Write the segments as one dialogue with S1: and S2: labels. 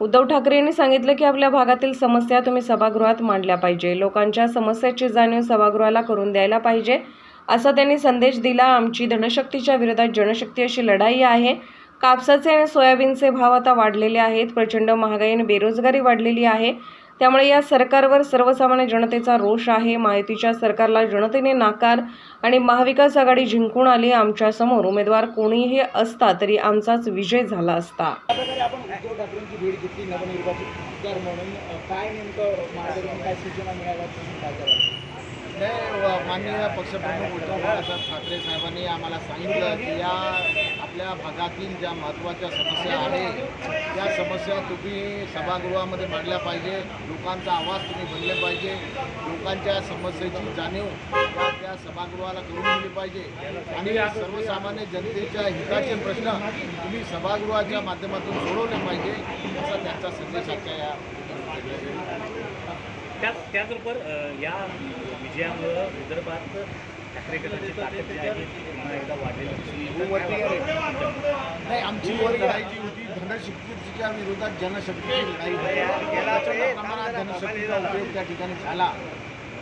S1: उद्धव ठाकरे यांनी सांगितलं की आपल्या भागातील समस्या तुम्ही सभागृहात मांडल्या पाहिजे. लोकांच्या समस्याची जाणीव सभागृहाला करून द्यायला पाहिजे. असा त्यांनी संदेश दिला. आमची धनशक्तीच्या विरोधात जनशक्ती अशी लढाई आहे. कापसाचे आणि सोयाबीनचे भाव आता वाढलेले आहेत. प्रचंड महागाई आणि बेरोजगारी वाढलेली आहे. त्यामुळे या सरकारवर सर्वसामान्य जनतेचा रोष आहे. माहितीच्या सरकारला जनतेने नाकार आणि महाविकास आघाडी जिंकून आली आमच्यासमोर उमेदवार कोणीही असता तरी आमचाच विजय झाला असता.
S2: काय नेमकं
S3: नाही माननीय पक्षप्रमुख उद्धव बाळासाहेब ठाकरे साहेबांनी आम्हाला सांगितलं की या आपल्या भागातील ज्या महत्त्वाच्या समस्या आहेत त्या समस्या तुम्ही सभागृहामध्ये मांडल्या पाहिजे लोकांचा आवाज तुम्ही बनले पाहिजे लोकांच्या समस्येची जाणीव त्या त्या सभागृहाला करून दिली पाहिजे. आणि सर्वसामान्य जनतेच्या हिताचे प्रश्न तुम्ही सभागृहाच्या माध्यमातून सोडवले पाहिजे असा त्यांचा संदेश आजच्या या
S4: त्याच त्याचबरोबर या विजयामुळं विदर्भात ठाकरे गटाची ताकद जी आहे ती पुन्हा एकदा वाढलेली दिसून येते.
S3: नाही आमची वर लढाई जी होती. धनशक्तीच्या विरोधात जनशक्तीची लढाई होती. प्रचंड प्रमाणात धनशक्तीचा उपयोग त्या ठिकाणी झाला.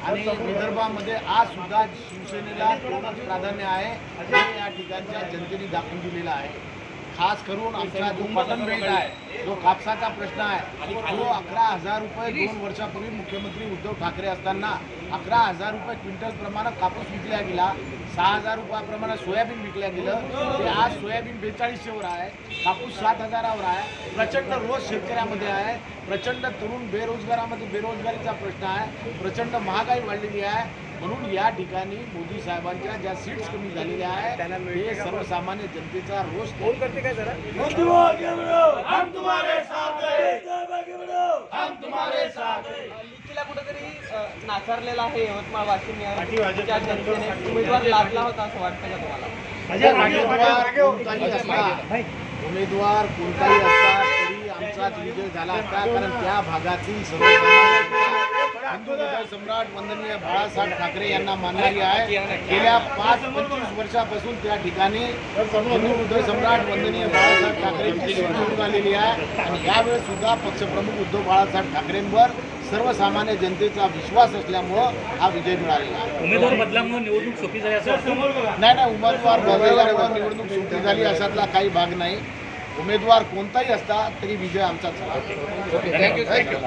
S3: आणि विदर्भामध्ये आज सुद्धा शिवसेनेला प्राधान्य आहे. हे या ठिकाणच्या जनतेने दाखवून दिलेलं आहे. खास करून आमचा जो कॉटन बेल्ट आहे जो कापसाचा प्रश्न आहे जो अकरा हजार रुपये दोन वर्षापूर्वी मुख्यमंत्री उद्धव ठाकरे असताना अकरा हजार रुपये क्विंटल प्रमाणे कापूस विकल्या गेला. सहा हजार रुपयाप्रमाणे सोयाबीन विकल्या गेलं. ते आज सोयाबीन बेचाळीसशेवर आहे कापूस सात हजारावर आहे. प्रचंड रोज शेतकऱ्यामध्ये आहे. प्रचंड तरुण बेरोजगारामध्ये बेरोजगारीचा प्रश्न आहे. प्रचंड महागाई वाढलेली आहे. म्हणून या ठिकाणी मोदी साहेबांच्या ज्या सीट्स कमी झालेल्या आहेत हे सर्वसामान्य जनतेचा रोष
S2: फोन करते काय जरा?
S5: युतीला कुठेतरी अ, नाकारलेला आहे यवतमाळ वाशिम या जनतेने उमेदवार लागला होता असं वाटतं का तुम्हाला?
S3: उमेदवार कोणताही असला तरी आमचाच विजय झाला असता कारण त्या भागातील सर्वसामान्य हिंदू हृदय सम्राट वंदनीय बाळासाहेब ठाकरे यांना मानणारी आहे. गेल्या पाच पंचवीस वर्षापासून त्या ठिकाणी हिंदू हृदय सम्राट वंदनीय बाळासाहेब आलेली आहे. आणि यावेळेस सुद्धा पक्षप्रमुख उद्धव बाळासाहेब ठाकरेंवर सर्वसामान्य जनतेचा विश्वास असल्यामुळं हा विजय मिळालेला आहे.
S4: उमेदवार बदलामुळे निवडणूक सोपी झाली असं वाटतं?
S3: नाही नाही उमेदवार बदलल्यामुळे निवडणूक सुटली झाली अशातला काही भाग नाही. उमेदवार कोणताही असता तरी विजय आमचाच झाला
S5: थँक्यू थँक्यू